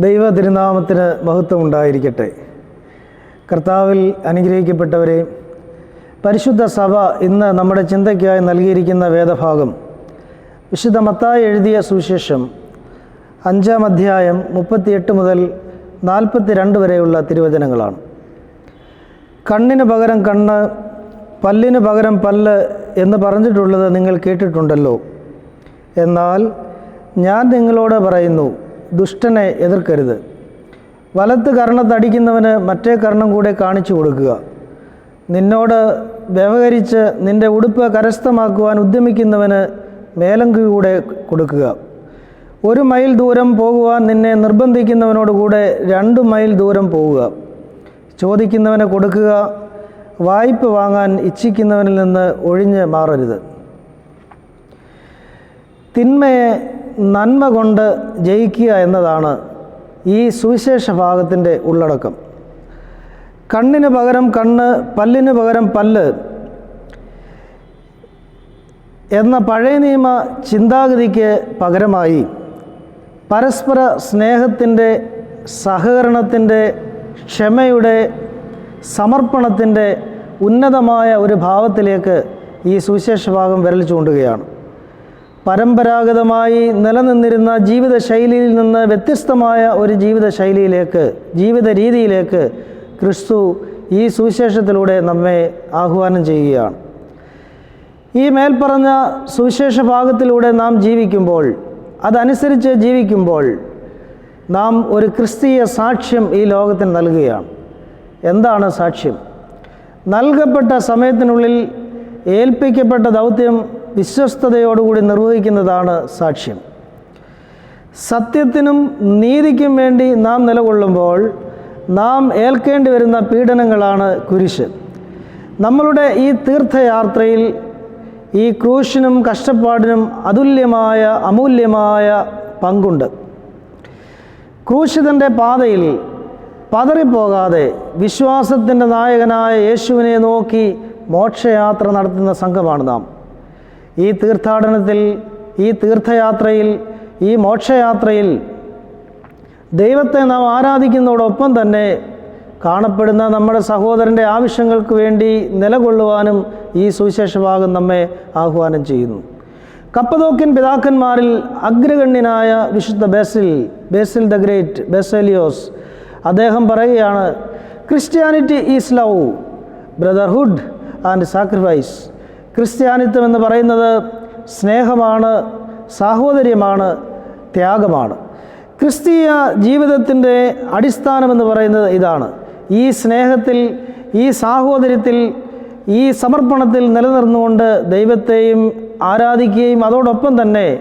ദൈവ തിരുനാമത്തിന് മഹത്വം ഉണ്ടായിരിക്കട്ടെ കർത്താവിൽ അനുഗ്രഹിക്കപ്പെട്ടവരെ പരിശുദ്ധ സഭ ഇന്ന് നമ്മുടെ ചിന്തയ്ക്കായി നൽകിയിരിക്കുന്ന വേദഭാഗം വിശുദ്ധ മത്തായി എഴുതിയ സുവിശേഷം അഞ്ചാം അധ്യായം മുപ്പത്തിയെട്ട് മുതൽ നാൽപ്പത്തി രണ്ട് വരെയുള്ള തിരുവചനങ്ങളാണ്. കണ്ണിന് പകരം കണ്ണ് പല്ലിന് പകരം പല്ല് എന്ന് പറഞ്ഞിട്ടുള്ളത് നിങ്ങൾ കേട്ടിട്ടുണ്ടല്ലോ. എന്നാൽ ഞാൻ നിങ്ങളോട് പറയുന്നു ദുഷ്ടനെ എതിർക്കരുത്. വലത്ത് കർണത്തടിക്കുന്നവന് മറ്റേ കർണം കൂടെ കാണിച്ചു കൊടുക്കുക. നിന്നോട് വ്യവഹരിച്ച് നിന്റെ ഉടുപ്പ് കരസ്ഥമാക്കുവാൻ ഉദ്യമിക്കുന്നവന് മേലങ്കി കൂടെ കൊടുക്കുക. ഒരു മൈൽ ദൂരം പോകുവാൻ നിന്നെ നിർബന്ധിക്കുന്നവനോട് കൂടെ രണ്ട് മൈൽ ദൂരം പോവുക ചോദിക്കുന്നവന് കൊടുക്കുക വായ്പ വാങ്ങാൻ ഇച്ഛിക്കുന്നവനിൽ നിന്ന് ഒഴിഞ്ഞ് മാറരുത്. തിന്മയെ നന്മ കൊണ്ട് ജയിക്കുക എന്നതാണ് ഈ സുവിശേഷ ഭാഗത്തിന്റെ ഉള്ളടക്കം. കണ്ണിന് പകരം കണ്ണ് പല്ലിന് പകരം പല്ല് എന്ന പഴയ നിയമ ചിന്താഗതിക്ക് പകരമായി പരസ്പര സ്നേഹത്തിന്റെ സഹകരണത്തിന്റെ ക്ഷമയുടെ സമർപ്പണത്തിന്റെ ഉന്നതമായ ഒരു ഭാവത്തിലേക്ക് ഈ സുവിശേഷ ഭാഗം വിരൽ ചൂണ്ടുകയാണ്. പരമ്പരാഗതമായി നിലനിന്നിരുന്ന ജീവിത ശൈലിയിൽ നിന്ന് വ്യത്യസ്തമായ ഒരു ജീവിത ശൈലിയിലേക്ക് ജീവിത രീതിയിലേക്ക് ക്രിസ്തു ഈ സുവിശേഷത്തിലൂടെ നമ്മെ ആഹ്വാനം ചെയ്യുകയാണ്. ഈ മേൽപ്പറഞ്ഞ സുവിശേഷ ഭാഗത്തിലൂടെ നാം ജീവിക്കുമ്പോൾ അതനുസരിച്ച് ജീവിക്കുമ്പോൾ നാം ഒരു ക്രിസ്തീയ സാക്ഷ്യം ഈ ലോകത്തിന് നൽകുകയാണ്. എന്താണ് സാക്ഷ്യം? നൽകപ്പെട്ട സമയത്തിനുള്ളിൽ ഏൽപ്പിക്കപ്പെട്ട ദൗത്യം വിശ്വസ്തയോടുകൂടി നിർവഹിക്കുന്നതാണ് സാക്ഷ്യം. സത്യത്തിനും നീതിക്കും വേണ്ടി നാം നിലകൊള്ളുമ്പോൾ നാം ഏൽക്കേണ്ടി വരുന്ന പീഡനങ്ങളാണ് കുരിശ്. നമ്മളുടെ ഈ തീർത്ഥയാത്രയിൽ ഈ ക്രൂശിനും കഷ്ടപ്പാടിനും അതുല്യമായ അമൂല്യമായ പങ്കുണ്ട്. ക്രൂശിതന്റെ പാതയിൽ പതറിപ്പോകാതെ വിശ്വാസത്തിന്റെ നായകനായ യേശുവിനെ നോക്കി മോക്ഷയാത്ര നടത്തുന്ന സംഘമാണ് നാം. ഈ തീർത്ഥാടനത്തിൽ ഈ തീർത്ഥയാത്രയിൽ ഈ മോക്ഷയാത്രയിൽ ദൈവത്തെ നാം ആരാധിക്കുന്നതോടൊപ്പം തന്നെ കാണപ്പെടുന്ന നമ്മുടെ സഹോദരന്റെ ആവശ്യങ്ങൾക്ക് വേണ്ടി നിലകൊള്ളുവാനും ഈ സുവിശേഷ ഭാഗം നമ്മെ ആഹ്വാനം ചെയ്യുന്നു. കപ്പതോക്കിൻ പിതാക്കന്മാരിൽ അഗ്രഗണ്യനായ വിശുദ്ധ ബേസിൽ ബേസിൽ ദ ഗ്രേറ്റ് ബേസേലിയോസ് അദ്ദേഹം പറയുകയാണ് Christianity is love brotherhood and sacrifice. ക്രിസ്ത്യാനിത്വം എന്ന് പറയുന്നത് സ്നേഹമാണ് സാഹോദര്യമാണ് ത്യാഗമാണ്. ക്രിസ്തീയ ജീവിതത്തിന്റെ അടിസ്ഥാനമെന്ന് പറയുന്നത് ഇതാണ്. ഈ സ്നേഹത്തിൽ ഈ സാഹോദര്യത്തിൽ ഈ സമർപ്പണത്തിൽ നിലനിർന്നുകൊണ്ട് ദൈവത്തെയും ആരാധിക്കുകയും അതോടൊപ്പം തന്നെ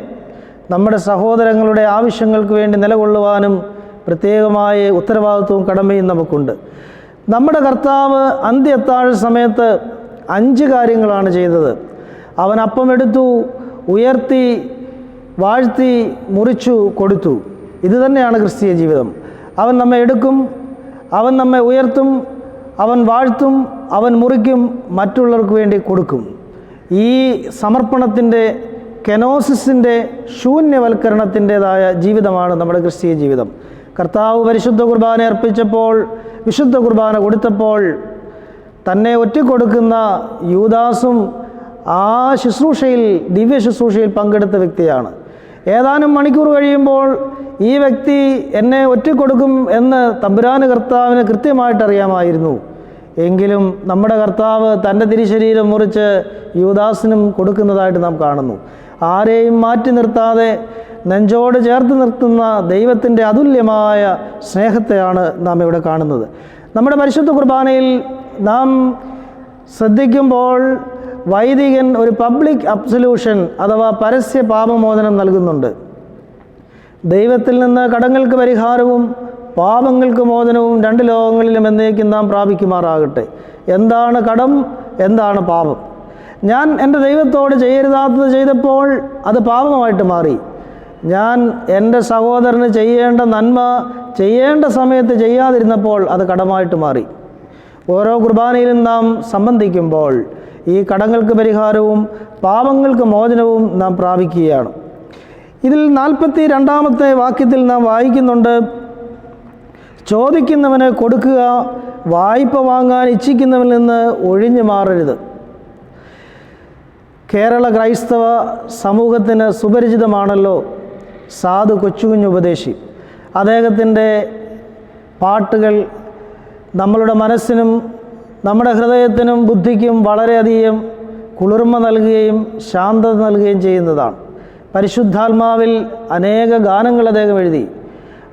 നമ്മുടെ സഹോദരങ്ങളുടെ ആവശ്യങ്ങൾക്ക് വേണ്ടി നിലകൊള്ളുവാനും പ്രത്യേകമായ ഉത്തരവാദിത്വവും കടമയും നമുക്കുണ്ട്. നമ്മുടെ കർത്താവ് അന്ത്യത്താഴ സമയത്ത് അഞ്ച് കാര്യങ്ങളാണ് ചെയ്തത്. അവൻ അപ്പം എടുത്തു ഉയർത്തി വാഴ്ത്തി മുറിച്ചു കൊടുത്തു. ഇത് തന്നെയാണ് ക്രിസ്തീയ ജീവിതം. അവൻ നമ്മെ എടുക്കും അവൻ നമ്മെ ഉയർത്തും അവൻ വാഴ്ത്തും അവൻ മുറിക്കും മറ്റുള്ളവർക്ക് വേണ്ടി കൊടുക്കും. ഈ സമർപ്പണത്തിന്റെ കെനോസിസിന്റെ ശൂന്യവൽക്കരണത്തിന്റെതായ ജീവിതമാണ് നമ്മുടെ ക്രിസ്തീയ ജീവിതം. കർത്താവ് പരിശുദ്ധ കുർബാന അർപ്പിച്ചപ്പോൾ വിശുദ്ധ കുർബാന കൊടുത്തപ്പോൾ തന്നെ ഒറ്റക്കൊടുക്കുന്ന യൂദാസും ആ ശുശ്രൂഷയിൽ ദിവ്യ ശുശ്രൂഷയിൽ പങ്കെടുത്ത വ്യക്തിയാണ്. ഏതാനും മണിക്കൂർ കഴിയുമ്പോൾ ഈ വ്യക്തി എന്നെ ഒറ്റക്കൊടുക്കും എന്ന് തമ്പുരാന് കർത്താവിന് കൃത്യമായിട്ട് അറിയാമായിരുന്നു എങ്കിലും നമ്മുടെ കർത്താവ് തന്റെ തിരിശരീരം മുറിച്ച് യൂദാസിനും കൊടുക്കുന്നതായിട്ട് നാം കാണുന്നു. ആരെയും മാറ്റി നിർത്താതെ നെഞ്ചോട് ചേർത്ത് നിർത്തുന്ന ദൈവത്തിന്റെ അതുല്യമായ സ്നേഹത്തെയാണ് നാം ഇവിടെ കാണുന്നത്. നമ്മുടെ പരിശുദ്ധ കുർബാനയിൽ നാം ശ്രദ്ധിക്കുമ്പോൾ വൈദികൻ ഒരു പബ്ലിക് അബ്സല്യൂഷൻ അഥവാ പരസ്യ പാപമോചനം നൽകുന്നുണ്ട്. ദൈവത്തിൽ നിന്ന് കടങ്ങൾക്ക് പരിഹാരവും പാപങ്ങൾക്ക് മോചനവും രണ്ട് ലോകങ്ങളിലും എന്നേക്കും നാം പ്രാപിക്കുമാറാകട്ടെ. എന്താണ് കടം? എന്താണ് പാപം? ഞാൻ എന്റെ ദൈവത്തോട് ചെയ്യരുതാത്തത് ചെയ്തപ്പോൾ അത് പാപമായിട്ട് മാറി. ഞാൻ എന്റെ സഹോദരന് ചെയ്യേണ്ട നന്മ ചെയ്യേണ്ട സമയത്ത് ചെയ്യാതിരുന്നപ്പോൾ അത് കടമായിട്ട് മാറി. ഓരോ കുർബാനയിലും നാം സംബന്ധിക്കുമ്പോൾ ഈ കടങ്ങൾക്ക് പരിഹാരവും പാപങ്ങൾക്ക് മോചനവും നാം പ്രാപിക്കുകയാണ്. ഇതിൽ നാൽപ്പത്തി രണ്ടാമത്തെ വാക്യത്തിൽ നാം വായിക്കുന്നുണ്ട് ചോദിക്കുന്നവന് കൊടുക്കുക വായ്പ വാങ്ങാൻ ഇച്ഛിക്കുന്നവനിൽ നിന്ന് ഒഴിഞ്ഞു മാറരുത്. കേരള ക്രൈസ്തവ സമൂഹത്തിന് സുപരിചിതമാണല്ലോ സാധു കൊച്ചുകുഞ്ഞ് ഉപദേശി. അദ്ദേഹത്തിന്റെ പാട്ടുകൾ നമ്മളുടെ മനസ്സിനും നമ്മുടെ ഹൃദയത്തിനും ബുദ്ധിക്കും വളരെയധികം കുളിർമ നൽകുകയും ശാന്തത നൽകുകയും ചെയ്യുന്നതാണ്. പരിശുദ്ധാത്മാവിൽ അനേക ഗാനങ്ങൾ അദ്ദേഹം എഴുതി.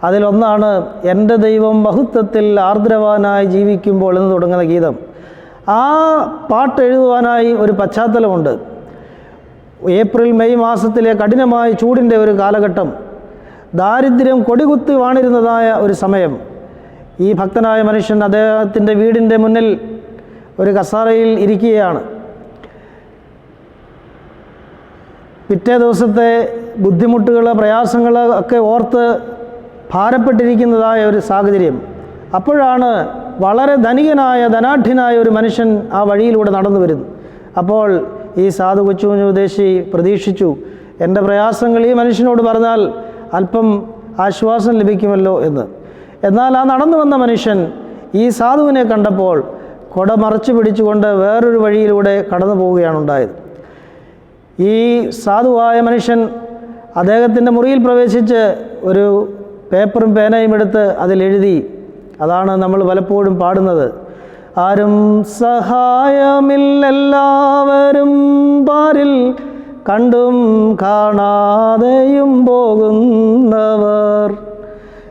അതിലൊന്നാണ് എന്റെ ദൈവം ബഹുത്വത്തിൽ ആർദ്രവാനായി ജീവിക്കുമ്പോൾ എന്ന് തുടങ്ങുന്ന ഗീതം. ആ പാട്ട് എഴുതുവാനായി ഒരു പശ്ചാത്തലമുണ്ട്. ഏപ്രിൽ മെയ് മാസത്തിലെ കഠിനമായ ചൂടിന്റെ ഒരു കാലഘട്ടം. ദാരിദ്ര്യം കൊടികുത്തി വാണിരുന്നതായ ഒരു സമയം. ഈ ഭക്തനായ മനുഷ്യൻ അദ്ദേഹത്തിന്റെ വീടിന്റെ മുന്നിൽ ഒരു കസാറയിൽ ഇരിക്കുകയാണ്. പിറ്റേ ദിവസത്തെ ബുദ്ധിമുട്ടുകൾ പ്രയാസങ്ങൾ ഒക്കെ ഓർത്ത് ഭാരപ്പെട്ടിരിക്കുന്നതായ ഒരു സാഹചര്യം. അപ്പോഴാണ് വളരെ ധനികനായ ധനാഢ്യനായ ഒരു മനുഷ്യൻ ആ വഴിയിലൂടെ നടന്നു വരുന്നു അപ്പോൾ ഈ സാധു കൊച്ചുകുഞ്ഞു ഉദ്ദേശി പ്രതീക്ഷിച്ചു എന്റെ പ്രയാസങ്ങൾ ഈ മനുഷ്യനോട് പറഞ്ഞാൽ അല്പം ആശ്വാസം ലഭിക്കുമല്ലോ എന്ന്. എന്നാൽ ആ നടന്നു വന്ന മനുഷ്യൻ ഈ സാധുവിനെ കണ്ടപ്പോൾ കൊട മറച്ചു പിടിച്ചുകൊണ്ട് വേറൊരു വഴിയിലൂടെ കടന്നു പോവുകയാണ് ഉണ്ടായത്. ഈ സാധുവായ മനുഷ്യൻ അദ്ദേഹത്തിന്റെ മുറിയിൽ പ്രവേശിച്ച് ഒരു പേപ്പറും പേനയും എടുത്ത് അതിലെഴുതി അതാണ് നമ്മൾ പലപ്പോഴും പാടുന്നത്. ആരും സഹായമില്ലെല്ലാവരും പാരിൽ കണ്ടും കാണാതെയും പോകുന്നവർ.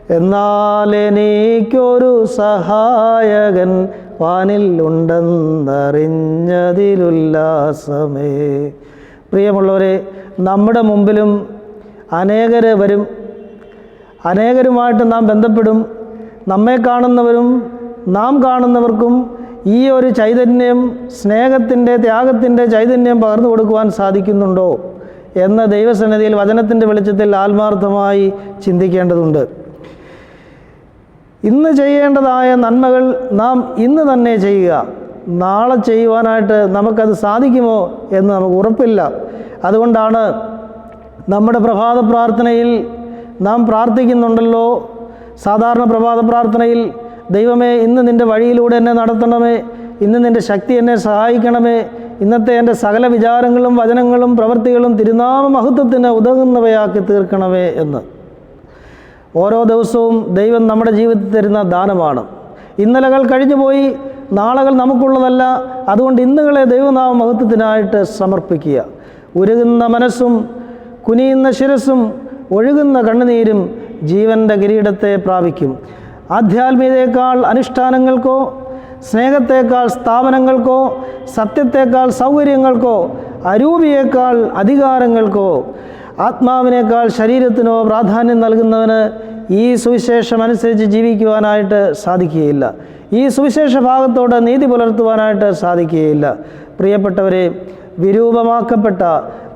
എന്നാൽ എനിക്കൊരു സഹായകൻ വാനിൽ ഉണ്ടെന്നറിഞ്ഞതിലുല്ലാസമേ. പ്രിയമുള്ളവരെ നമ്മുടെ മുമ്പിലും അനേകർ വരും. അനേകരുമായിട്ട് നാം ബന്ധപ്പെടും. നമ്മെ കാണുന്നവരും നാം കാണുന്നവർക്കും ഈ ഒരു ചൈതന്യം സ്നേഹത്തിന്റെ ത്യാഗത്തിന്റെ ചൈതന്യം പകർന്നു കൊടുക്കുവാൻ സാധിക്കുന്നുണ്ടോ? എന്ന ദൈവസന്നിധിയിൽ വചനത്തിന്റെ വെളിച്ചത്തിൽ ആത്മാർത്ഥമായി ചിന്തിക്കേണ്ടതുണ്ട്. ഇന്ന് ചെയ്യേണ്ടതായ നന്മകൾ നാം ഇന്ന് തന്നെ ചെയ്യുക. നാളെ ചെയ്യുവാനായിട്ട് നമുക്കത് സാധിക്കുമോ എന്ന് നമുക്ക് ഉറപ്പില്ല. അതുകൊണ്ടാണ് നമ്മുടെ പ്രഭാത പ്രാർത്ഥനയിൽ നാം പ്രാർത്ഥിക്കുന്നുണ്ടല്ലോ. സാധാരണ പ്രഭാത പ്രാർത്ഥനയിൽ ദൈവമേ ഇന്ന് നിന്റെ വഴിയിലൂടെ എന്നെ നടത്തണമേ. ഇന്ന് നിന്റെ ശക്തി എന്നെ സഹായിക്കണമേ. ഇന്നത്തെ എന്റെ സകല വിചാരങ്ങളും വചനങ്ങളും പ്രവൃത്തികളും തിരുനാമ മഹത്വത്തിന് ഉതകുന്നവയാക്കി തീർക്കണമേ എന്ന്. ഓരോ ദിവസവും ദൈവം നമ്മുടെ ജീവിതത്തിൽ തരുന്ന ദാനമാണ്. ഇന്നലകൾ കഴിഞ്ഞുപോയി നാളകൾ നമുക്കുള്ളതല്ല. അതുകൊണ്ട് ഇന്നുകളെ ദൈവനാമ മഹത്വത്തിനായിട്ട് സമർപ്പിക്കുക. ഉരുകുന്ന മനസ്സും കുനിയുന്ന ശിരസും ഒഴുകുന്ന കണ്ണുനീരും ജീവന്റെ കിരീടത്തെ പ്രാപിക്കും. ആധ്യാത്മികതയേക്കാൾ അനുഷ്ഠാനങ്ങൾക്കോ സ്നേഹത്തേക്കാൾ സ്ഥാപനങ്ങൾക്കോ സത്യത്തേക്കാൾ സൗകര്യങ്ങൾക്കോ അരൂപിയേക്കാൾ അധികാരങ്ങൾക്കോ ആത്മാവിനേക്കാൾ ശരീരത്തിനോ പ്രാധാന്യം നൽകുന്നവന് ഈ സുവിശേഷം അനുസരിച്ച് ജീവിക്കുവാനായിട്ട് സാധിക്കുകയില്ല. ഈ സുവിശേഷ ഭാഗത്തോട് നീതി പുലർത്തുവാനായിട്ട് സാധിക്കുകയില്ല. പ്രിയപ്പെട്ടവരെ വിരൂപമാക്കപ്പെട്ട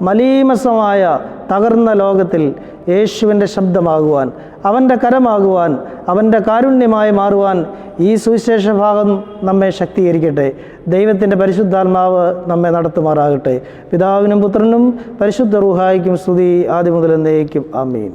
മലീമസമായ തകർന്ന ലോകത്തിൽ യേശുവിന്റെ ശബ്ദമാകുവാൻ അവന്റെ കരമാകുവാൻ അവന്റെ കാരുണ്യമായി മാറുവാൻ ഈ സുവിശേഷ ഭാഗം നമ്മെ ശക്തീകരിക്കട്ടെ. ദൈവത്തിന്റെ പരിശുദ്ധാത്മാവ് നമ്മെ നടത്തുമാറാകട്ടെ. പിതാവിനും പുത്രനും പരിശുദ്ധ റൂഹായിക്കും സ്തുതി. ആദ്യം മുതൽ എന്നേക്കും. ആമീൻ.